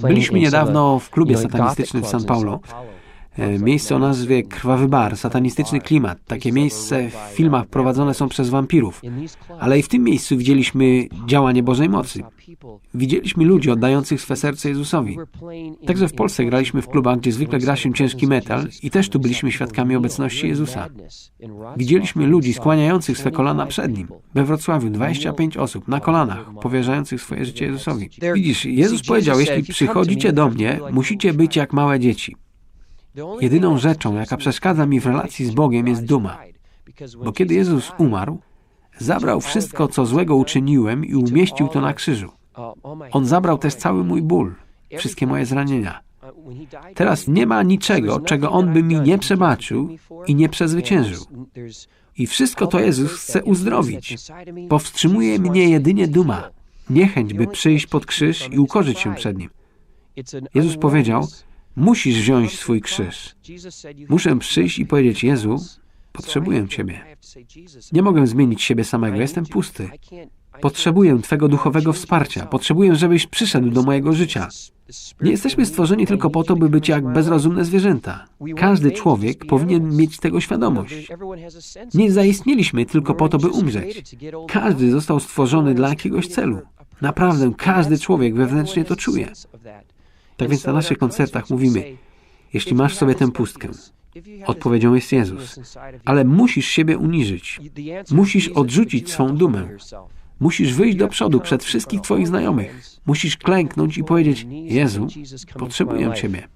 Byliśmy niedawno w klubie satanistycznym w São Paulo. E, Miejsce o nazwie Krwawy Bar, satanistyczny klimat. Takie miejsce w filmach prowadzone są przez wampirów. Ale i w tym miejscu widzieliśmy działanie Bożej mocy. Widzieliśmy ludzi oddających swe serce Jezusowi. Także w Polsce graliśmy w klubach, gdzie zwykle gra się ciężki metal i też tu byliśmy świadkami obecności Jezusa. Widzieliśmy ludzi skłaniających swe kolana przed Nim. We Wrocławiu 25 osób na kolanach, powierzających swoje życie Jezusowi. Widzisz, Jezus powiedział, jeśli przychodzicie do mnie, musicie być jak małe dzieci. Jedyną rzeczą, jaka przeszkadza mi w relacji z Bogiem jest duma. Bo kiedy Jezus umarł, zabrał wszystko, co złego uczyniłem i umieścił to na krzyżu. On zabrał też cały mój ból, wszystkie moje zranienia. Teraz nie ma niczego, czego On by mi nie przebaczył i nie przezwyciężył. I wszystko to Jezus chce uzdrowić. Powstrzymuje mnie jedynie duma, niechęć, by przyjść pod krzyż i ukorzyć się przed Nim. Jezus powiedział, musisz wziąć swój krzyż. Muszę przyjść i powiedzieć, Jezu, potrzebuję Ciebie. Nie mogę zmienić siebie samego, jestem pusty. Potrzebuję Twego duchowego wsparcia. Potrzebuję, żebyś przyszedł do mojego życia. Nie jesteśmy stworzeni tylko po to, by być jak bezrozumne zwierzęta. Każdy człowiek powinien mieć tego świadomość. Nie zaistnieliśmy tylko po to, by umrzeć. Każdy został stworzony dla jakiegoś celu. Naprawdę, każdy człowiek wewnętrznie to czuje. Tak więc na naszych koncertach mówimy, jeśli masz sobie tę pustkę, odpowiedzią jest Jezus. Ale musisz siebie uniżyć. Musisz odrzucić swą dumę. Musisz wyjść do przodu przed wszystkich Twoich znajomych. Musisz klęknąć i powiedzieć, Jezu, potrzebuję Ciebie.